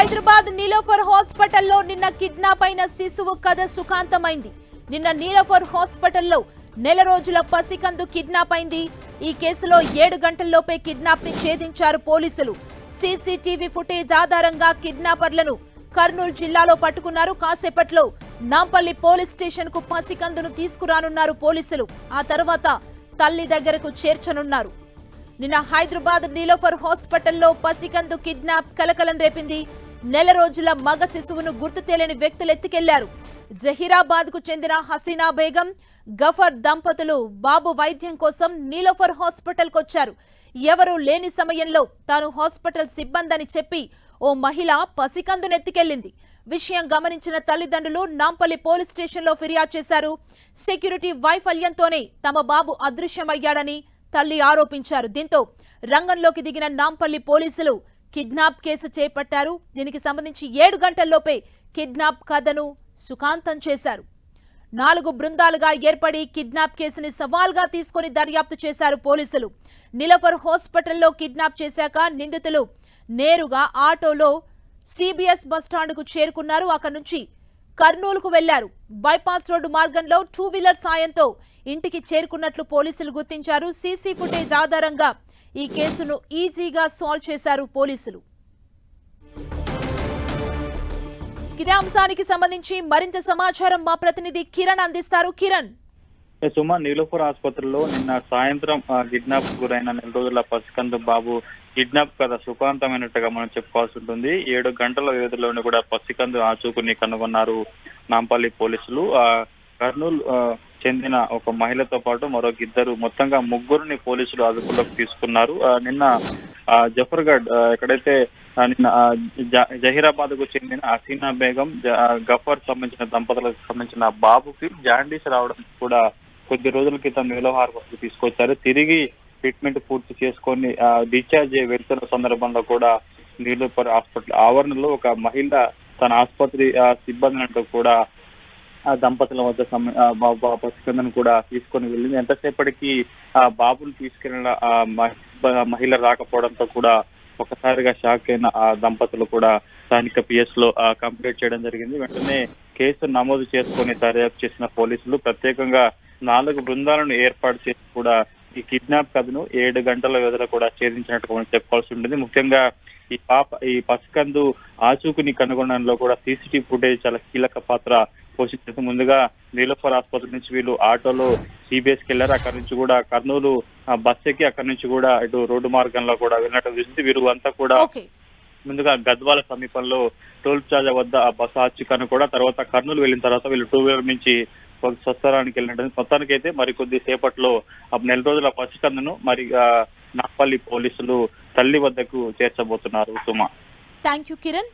హైదరాబాద్ నీలోఫర్ హాస్పిటల్లో నిన్న కిడ్నాప్ అయిన శిశువు కథ సుఖాంతమైంది. నిన్న నీలోఫర్ హాస్పిటల్లో నెల రోజుల పసికందు కిడ్నాప్ అయింది. ఈ కేసులో ఏడు గంటల్లోపే కిడ్నాప్ని ఛేదించారు పోలీసులు. సీసీటీవీ ఫుటేజ్ ఆధారంగా కిడ్నాపర్లను కర్నూలు జిల్లాలో పట్టుకున్నారు. కాసేపట్లో నాంపల్లి పోలీస్ స్టేషన్కు పసికందును తీసుకురానున్నారు పోలీసులు. ఆ తర్వాత తల్లి దగ్గరకు చేర్చనున్నారు. నిన్న హైదరాబాద్ నీలోఫర్ హాస్పిటల్లో పసికందు కిడ్నాప్ కలకలం రేపింది. నెల రోజుల మగ శిశువును గుర్తు తెలియని వ్యక్తులు ఎత్తుకెళ్ళారు. జహీరాబాద్కు చెందిన హసీనా బేగం గఫర్ దంపతులు బాబు వైద్యం కోసం నీలోఫర్ హాస్పిటల్ వచ్చారు. ఎవరూ లేని సమయంలో తాను హాస్పిటల్ సిబ్బందని చెప్పి ఓ మహిళ పసికందునెత్తికెళ్ళింది విషయం గమనించిన తల్లిదండ్రులు నాంపల్లి పోలీస్ స్టేషన్లో ఫిర్యాదు చేశారు. సెక్యూరిటీ వైఫల్యంతోనే తమ బాబు అదృశ్యమయ్యాడని తల్లి ఆరోపించారు. దీంతో రంగంలోకి దిగిన నాంపల్లి పోలీసులు కిడ్నాప్ కేసు చేపట్టారు. దీనికి సంబంధించి ఏడు గంటల్లోపే కిడ్నాప్ కథను సుఖాంతం చేశారు. నాలుగు బృందాలుగా ఏర్పడి కిడ్నాప్ కేసుని సవాల్గా తీసుకొని దర్యాప్తు చేశారు పోలీసులు. నిలఫర్ హాస్పిటల్లో కిడ్నాప్ చేశాక నిందితులు నేరుగా ఆటోలో సిబిఎస్ బస్టాండ్కు చేరుకున్నారు. అక్కడి నుంచి కర్నూలుకు వెళ్ళారు. బైపాస్ రోడ్డు మార్గంలో టూ వీలర్ సాయంతో ఇంటికి చేరుకున్నట్లు పోలీసులు గుర్తించారు. సీసీ ఫుటేజ్ ఆధారంగా ఈ కేసును ఈజీగా సాల్వ్ చేశారు పోలీసులు. ఇదే అంశానికి సంబంధించి మరింత సమాచారం మా ప్రతినిధి కిరణ్ అందిస్తారు. కిరణ్. సుమ నీలోఫర్ ఆసుపత్రిలో నిన్న సాయంత్రం కిడ్నాప్ గురైన నెల రోజుల పసికందు బాబు కిడ్నాప్ కథ సుఖాంతమైనట్టుగా మనం చెప్పుకోవాల్సి ఉంటుంది. ఏడు గంటల వ్యవధిలోనే కూడా పసికందు ఆచూకుని కనుగొన్నారు నాంపల్లి పోలీసులు. కర్నూలు చెందిన ఒక మహిళతో పాటు మరొక ఇద్దరు మొత్తంగా ముగ్గురిని పోలీసులు అదుపులోకి తీసుకున్నారు. నిన్న ఆ, జఫర్గఢ్ ఎక్కడైతే నిన్న జహీరాబాద్కు చెందిన హసీనా బేగం గఫర్ సంబంధించిన దంపతులకు సంబంధించిన బాబుకి జాండీస్ రావడం కూడా కొద్ది రోజుల క్రితం నీలోహార్ వరకు తీసుకొచ్చారు. తిరిగి ట్రీట్మెంట్ పూర్తి చేసుకొని డిశ్చార్జ్ వెళ్తున్న సందర్భంలో కూడా నీలోపర్ హాస్పిటల్ ఆవరణలో ఒక మహిళ తన ఆసుపత్రి ఆ, సిబ్బంది కూడా ఆ దంపతుల వద్ద సమ- కూడా తీసుకొని వెళ్ళింది. ఎంతసేపటికి ఆ బాబుని తీసుకెళ్ళిన ఆ మహి- మహిళ రాకపోవడంతో కూడా ఒకసారిగా షాక్ అయిన ఆ దంపతులు కూడా స్థానిక పిఎస్లో కంప్లీట్ చేయడం జరిగింది. వెంటనే కేసు నమోదు చేసుకొని దర్యాప్తు చేసిన పోలీసులు ప్రత్యేకంగా నాలుగు బృందాలను ఏర్పాటు చేసి కూడా ఈ కిడ్నాప్ కథను ఏడు గంటల వ్యవధిలో కూడా ఛేదించినట్టు మనం చెప్పుకోవాల్సి ఉంటుంది. ముఖ్యంగా ఈ పాప ఈ పసికందు ఆచూకుని కనుగొనడంలో కూడా సీసీటీవీ ఫుటేజ్ చాలా కీలక పాత్ర పోషించింది ముందుగా నీలోఫర్ ఆసుపత్రి నుంచి వీళ్ళు ఆటోలో సిబిఎస్కి వెళ్ళారు. అక్కడ నుంచి కూడా కర్నూలు బస్ ఎక్కి అక్కడ నుంచి కూడా ఇటు రోడ్డు మార్గంలో కూడా వెళ్ళినట్టు చూసింది. వీరు అంతా కూడా ముందుగా గద్వాల సమీపంలో టోల్ ప్లాజా వద్ద ఆ బస్సు ఆచికను కూడా తర్వాత కర్నూలు వెళ్ళిన తర్వాత వీళ్ళు టూ వీలర్ నుంచి స్వస్థలానికి వెళ్ళినట్టు. మొత్తానికి అయితే మరికొద్ది సేపట్లో నెల రోజుల పసికందును మరి నాపల్లి పోలీసులు తల్లి వద్దకు చేర్చబోతున్నారు సుమ. Thank you Kiran.